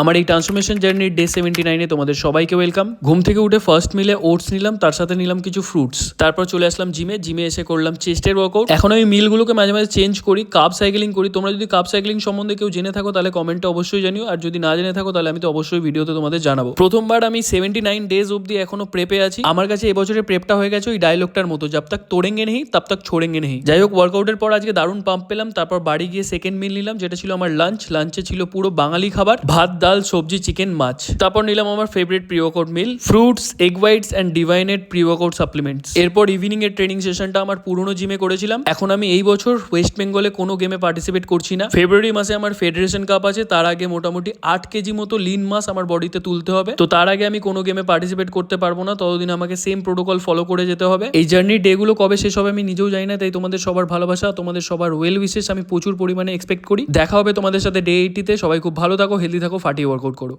আমার এই ট্রান্সফরমেশন জার্নির ডে সেভেন্টি নাইনে তোমাদের সবাইকে ওয়েলকাম ঘুম থেকে উঠে ফার্স্ট মিলে ওটস নিলাম, তার সাথে নিলাম কিছু ফ্রুটস তারপর চলে আসলাম জিমে জিমে এসে করলাম চেস্টের ওয়ার্কআউট এখন আমি মিলগুলোকে মাঝে মাঝে চেঞ্জ করি কাপ সাইকেলিং করি। তোমরা যদি কাপ সাইকেলিং সম্বন্ধে কেউ জেনে থাকো, তাহলে কমেন্টে অবশ্যই জানিও। আর যদি না জেনে থাকো, তাহলে আমি তো অবশ্যই ভিডিওতে তোমাদের জানাব। প্রথমবার আমি সেভেন্টি নাইন ডেজ অব্দি এখনও প্রেপে আছি। আমার কাছে এবছরের প্রেপটা হয়ে গেছে ওই ডায়লগটার মতো জব তাক তোড়েঙ্গে নেই তাব তাক ছোড়েঙ্গে নেই। যাই হোক ওয়ার্কআউটের পর আজকে দারুণ পাম্প পেলাম, তারপর বাড়ি গিয়ে সেকেন্ড মিল নিলাম, যেটা ছিল আমার লাঞ্চ লাঞ্চে ছিল পুরো বাঙালি খাবার, ভাত ডাল, সবজি, চিকেন, মাছ। তারপর নিলাম আমার favourite pre workout meal fruits egg whites and ডিভাইনেড pre workout supplements এরপর ইভিনিং এর ট্রেনিং সেশনটা আমার পুরনো জিমে করেছিলাম। এখন আমি এই বছর ওয়েস্ট বেঙ্গলে কোনো গেমে পার্টিসিপেট করছি না। ফেব্রুয়ারি মাসে আমার ফেডারেশন কাপ আছে, তার আগে মোটামুটি আট কেজি মতো লিন মাস আমার বডিতে তুলতে হবে। তো তার আগে আমি কোনো গেমে পার্টিসিপেট করতে পারব না, ততদিন আমাকে সেম প্রোটোকল ফলো করে যেতে হবে। এই জার্নির ডেগুলো কবে শেষ হবে আমি নিজেও জানি না, তাই তোমাদের সবার ভালোবাসা, তোমাদের সবার ওয়েল উইশেস আমি প্রচুর পরিমাণে এক্সপেক্ট করি। দেখা হবে তোমাদের সাথে ডে এইটিতে সবাই খুব ভালো থাকো হেলদি থাকো ফাটিয়ে ওয়ার্কআউট করো।